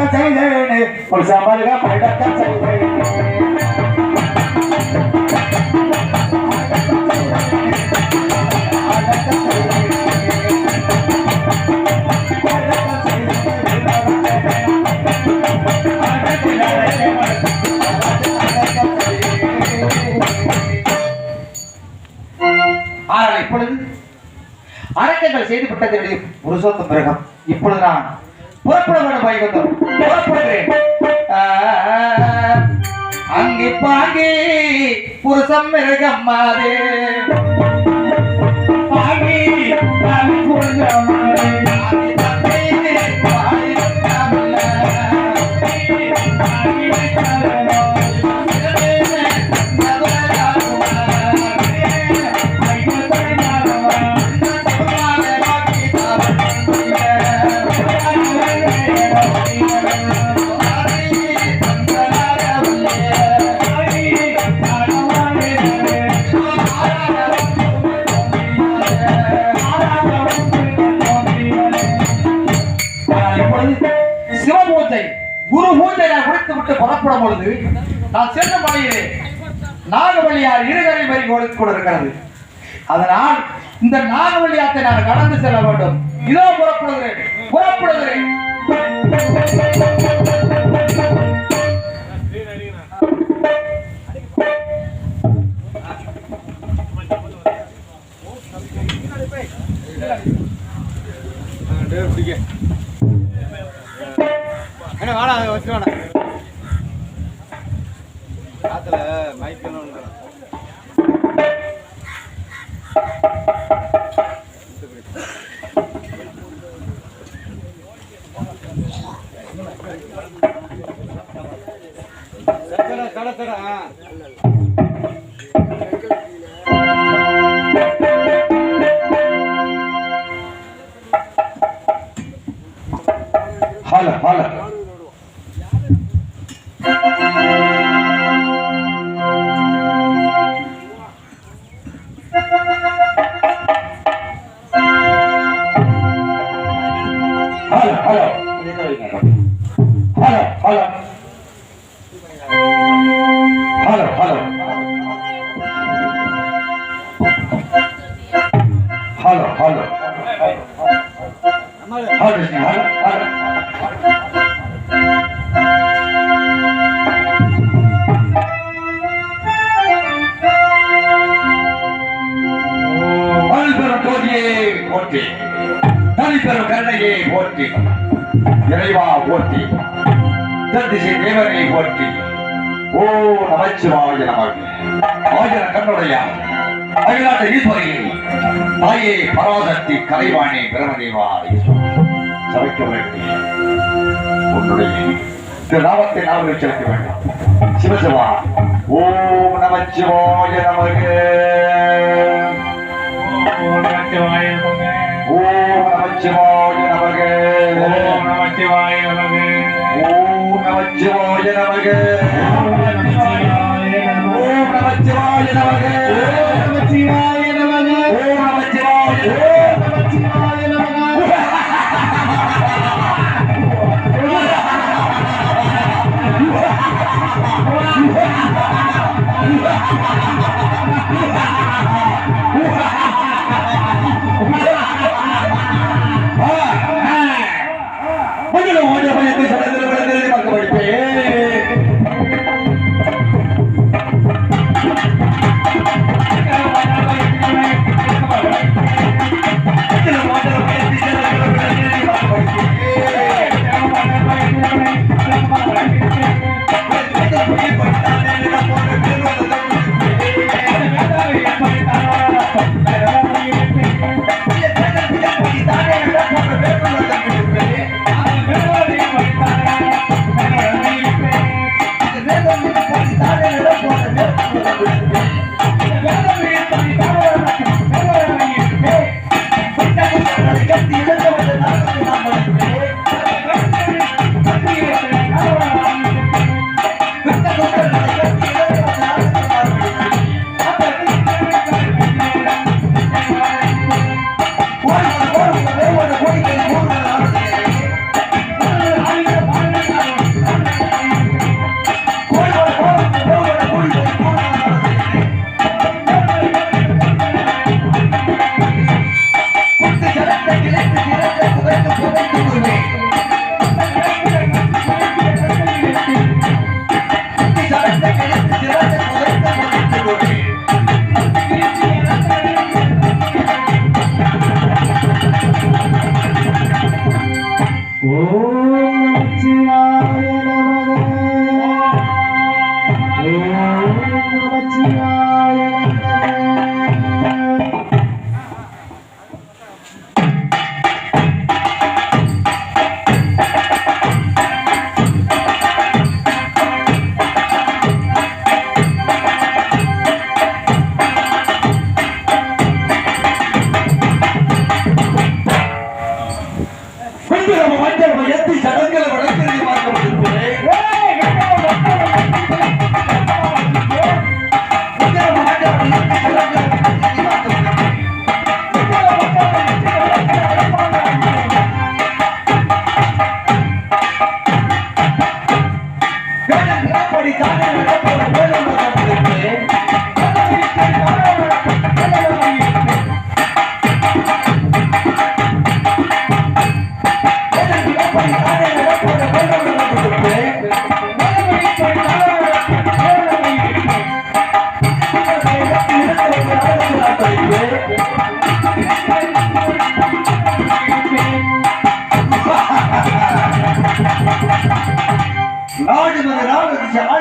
పైడక్క చేయలేని కొలసామలుగా పైడక్క ஆனால் இப்பொழுது அரக்கங்கள் செய்து புருஷோத்தம் பிறகம் இப்பொழுதுதான் போர்ப்புறமான பைக்கு போர்ப்படுகிறேன் அங்கி பாங்கி புருஷம் மிருகம் மாதே பாங்கி கூட இருக்கிறது அதனால் இந்த நாகவழியாத்தை நான் கடந்து செல்ல வேண்டும். இதோ புறப்படுகிறேன். புறப்படுகிறேன். என்ன வாடா வச்சு வாடா. தனிப்பெரும் கருணையே போற்றி இறைவா போற்றி தத்திசை தேவனை போற்றி. ஓ நமச்சிவாய நமக்கு ஆயிரம் கண்ணுடையா அகிலாட்ட ஈஸ்வரியே தாயே பராசக்தி கலைவாணி பிரமதேவா சமைக்க வேண்டும் உன்னுடைய இந்த நாமத்தை நாவல் செலுத்த வேண்டும். சிவசிவா ஓம் நமச்சிவாய நமக்கு ஓம் நமச்சிவாய நமச்சிவாய நமகே. ஓம் நமச்சிவாய நமகே. ஓம் நமச்சிவாய நமகே. ஓம் நமச்சிவாய நமகே. ஓம் நமச்சிவாய நமகே ஓம் நமச்சிவாய நமகே ஓம் நமச்சிவாய Ha ha ha ha!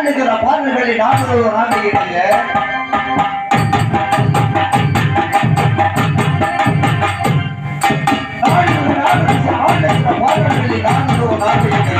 பாடுகிற பாடல்களை நாற்பது ஒரு நாடுகிறீங்க பாடல்களை நாடு நாடுகிறீங்க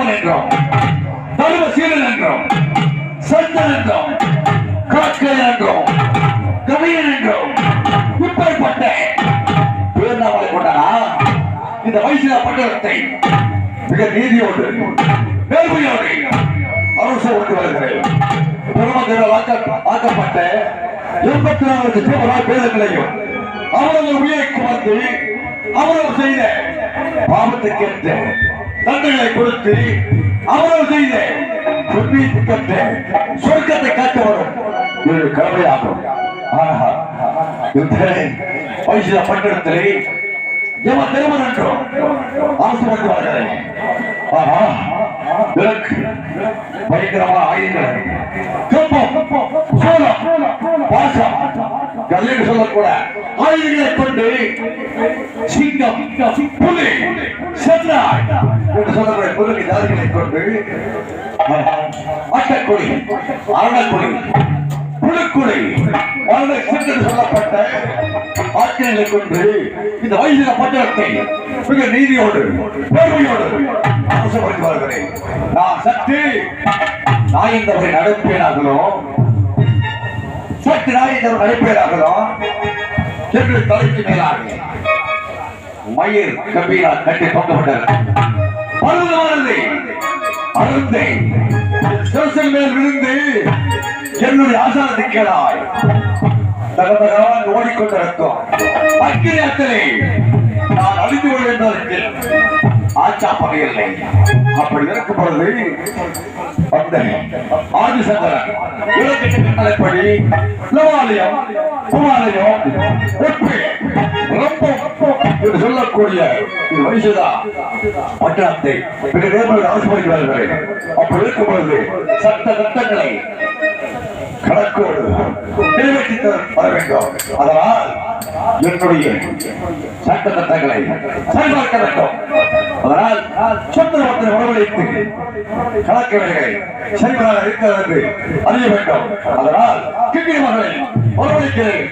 கால என்றோம். தருவ சீரன் என்றோம். சந்தன் என்றோம். காக்கையன் என்றோம். கவியன் என்றோம். இப்பேற்பட்ட பேர்நாமலை கொண்டனா? இந்த வயசுல பட்டத்தை மிக நீதியோடு நேர்மையோடு அரசு கொண்டு வருகிறேன். பெருமக்கள் ஆக்கப்பட்ட எண்பத்தி நான்கு தீவிர பேருங்களையும் அவரது உயிரை குமர்ந்து அவரவர் செய்த பாவத்துக்கு தண்டனை கொடுத்து அவரது செய்த புண்ணியத்துக்கேற்ற சொர்க்கத்தை காட்டு வரும் இது கடமையாகும். ஆனால் இந்த வயசுல பட்டணத்திலே எவ திருமணம் என்றும் அரசு ஆனா ஆயுதங்கள் பாசம் கல்லின்னு சொல்லக்கூட ஆயுதங்களை கொண்டு சிங்கம் புலி சென்றாய் என்று சொல்லக்கூடிய புலி ஜாதிகளை கொண்டு அட்டக்குடி அரணக்குடி புழுக்குடி மரண சென்று சொல்லப்பட்ட ஆட்சியர்களை கொண்டு இந்த வயதில பட்டணத்தை மிக நீதியோடு பெருமையோடு அரசுபடுத்தி வருகிறேன் நான் சற்று நாயந்தவரை நடப்பேனாகளோ சற்று இந்த நடைபெறாகிறோம் என்று தலைக்கு மேலாக மயிர் கம்பீரா கட்டி தொங்கப்பட்டது. பருவமானது அருந்தை சிரசின் மேல் விழுந்து என்னுடைய ஆசாரத்தை கேளாய். தகவலால் ஓடிக்கொண்டிருக்கும் அத்தனை நான் அழிந்து கொள் ஆச்சா பகையில்லை. அப்படி இருக்கும் பொழுது அந்த ஆதிசங்கரன் கட்டளைப்படி லவாலயம் குமாலயம் ஒப்பு ரொம்ப என்று சொல்லக்கூடிய இது வயசுதா பட்டணத்தை மிக நேர்மையில் ஆசிரியர் அப்படி இருக்கும் பொழுது சட்ட சட்டங்களை கணக்கோடு நிறைவேற்றி வர வேண்டும். அதனால் என்னுடைய சட்ட சட்டங்களை சரிபார்க்க வேண்டும். அதனால் சுந்தரபத்திர வரவழைத்து கலக்கவில்லை. சரிவராக இருக்கிறது அறிய வேண்டும். அதனால் கிண்டி மகளை வரவழைக்கிறேன்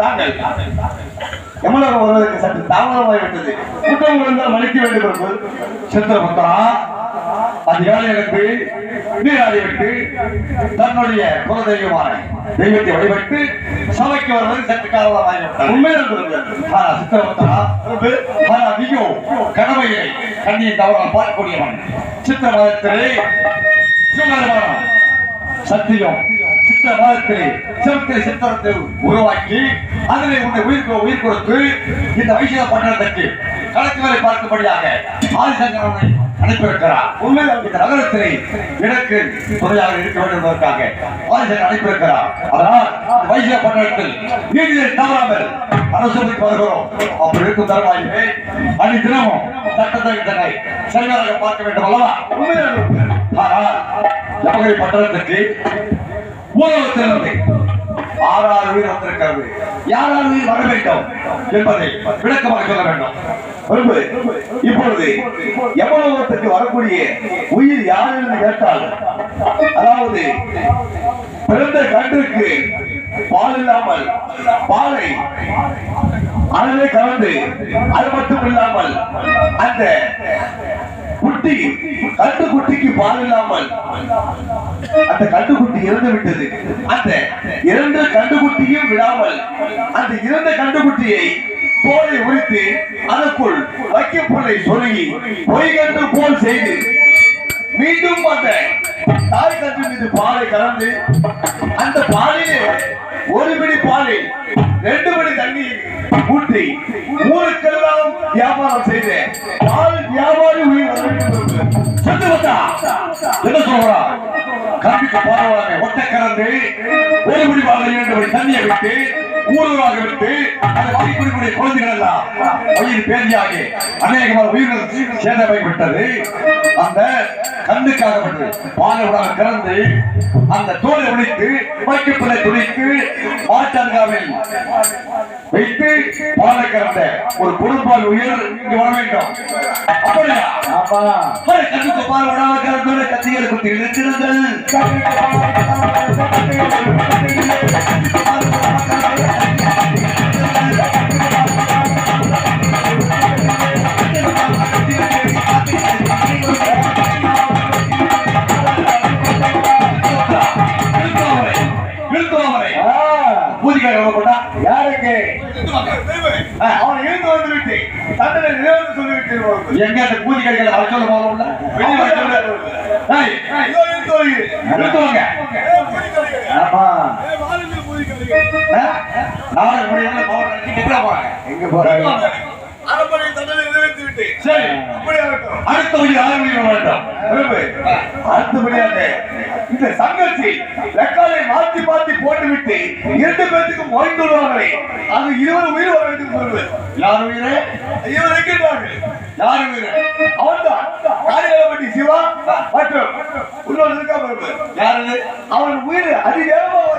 தாங்கள் எமலோகம் வருவதற்கு சற்று தாமதமாகிவிட்டது. கூட்டம் விழுந்தால் மன்னிக்க வேண்டும் என்று சித்திரபுத்தரா அதிகாலை எழுந்து நீராடி விட்டு தன்னுடைய குலதெய்வமான தெய்வத்தை வழிபட்டு சபைக்கு வருவது சற்று காலமாகிவிட்டது. உண்மையில் பிரபு ஆனா கடமையை கண்ணியை தவறால் பார்க்கக்கூடியவன் சித்திர மதத்திலே சத்தியம். சித்திர மதத்திலே சிவத்தை சித்திரத்தை உருவாக்கி அதிலே உன்னை உயிர் உயிர் கொடுத்து இந்த வைசிக பட்டணத்துக்கு கணக்கு வேலை பார்க்கும்படியாக ஆதிசங்கரனை அனுப்பியிருக்கிறார். உண்மையில் இந்த நகரத்திலே எனக்கு துணையாக இருக்க வேண்டும் என்பதற்காக ஆதிசங்கர் அனுப்பியிருக்கிறார். அதனால் வைசிய பட்டணத்தில் நீதியை தவறாமல் அரசுக்கு வருகிறோம். அப்படி இருக்கும் தருவாயிலே அடி தினமும் சட்டத்தை தன்னை சரியாக பார்க்க வேண்டும் அல்லவா? உண்மையான ஆனால் ஜபகரி பட்டணத்துக்கு ஊரகத்திலிருந்து ஆறாறு உயிர் வந்திருக்கிறது. யாராறு உயிர் வர வேண்டும் என்பதை விளக்கமாக சொல்ல வேண்டும். இப்பொழுது யமலோகத்துக்கு வரக்கூடிய உயிர் யார் என்று கேட்டால் அதாவது பிறந்த கன்றுக்கு பால் இல்லாமல் பாலை அளவே கலந்து அது மட்டும் இல்லாமல் அந்த குட்டி கண்டு குட்டிக்கு பால் இல்லாமல். அந்த கண்டுகுட்டி இறந்து விட்டது. அந்த இரண்டு குட்டியும் விடாமல் அந்த இறந்த கண்டுகுட்டியை போலை உரித்து அதற்குள் வைக்கப்புள்ளை சொருகி பொய்கண்டு போல் செய்து மீண்டும் அந்த தாய் கன்று மீது பாலை கலந்து அந்த பாலிலே ஒரு பிடி பாலில் ரெண்டு மணி தண்ணீர் ஊற்றி ஊருக்கெல்லாம் வியாபாரம் செய்து பால் வியாபாரி உயிர் வந்தா என்ன சொல்றா கம்பிக்கு பரவாயில்லை ஒட்ட கறந்து ஒரு முடிவாக இரண்டு மணி தண்ணியை விட்டு ஊடுருவாக விட்டு அந்த வழிக்குடிக்கூடிய குழந்தைகள் எல்லாம் உயிர் பேதியாகி அநேகமாக உயிர்கள் சேதமாகி விட்டது அந்த கண்ணுக்காக விட்டு பாலை விடாமல் கறந்து அந்த தோலை உடைத்து வைக்கப்பிள்ளை துணித்து மாட்டான்காவில் வைத்து பாலை கறந்த ஒரு குடும்பால் உயிர் இங்கு வர வேண்டும். அப்படியா? ஆமா. கண்ணுக்கு பால் விடாமல் கறந்தோட கத்திகள் குத்தி இழுத்திருங்கள் நாளை முடியாம பவர் அடிச்சு கெட்ட போறாங்க எங்க போறாங்க சரி. அடுத்த உயிர் ஆறு மணி வேண்டும் அடுத்தபடியாக இந்த சங்கத்தில் ரெக்கார்டை மாத்தி மாத்தி போட்டுவிட்டு இரண்டு பேத்துக்கும் ஓய்ந்து விடுவாங்களே அது இருவர் உயிர் வர வேண்டும் சொல்வது யார் உயிரே? இவர் இருக்கின்றார்கள் யார் உயிரே? அவன்தான். காரியப்பட்டி சிவா மற்றும் இன்னொரு இருக்கா யாரு? அவன் உயிர் அதிவேகமாக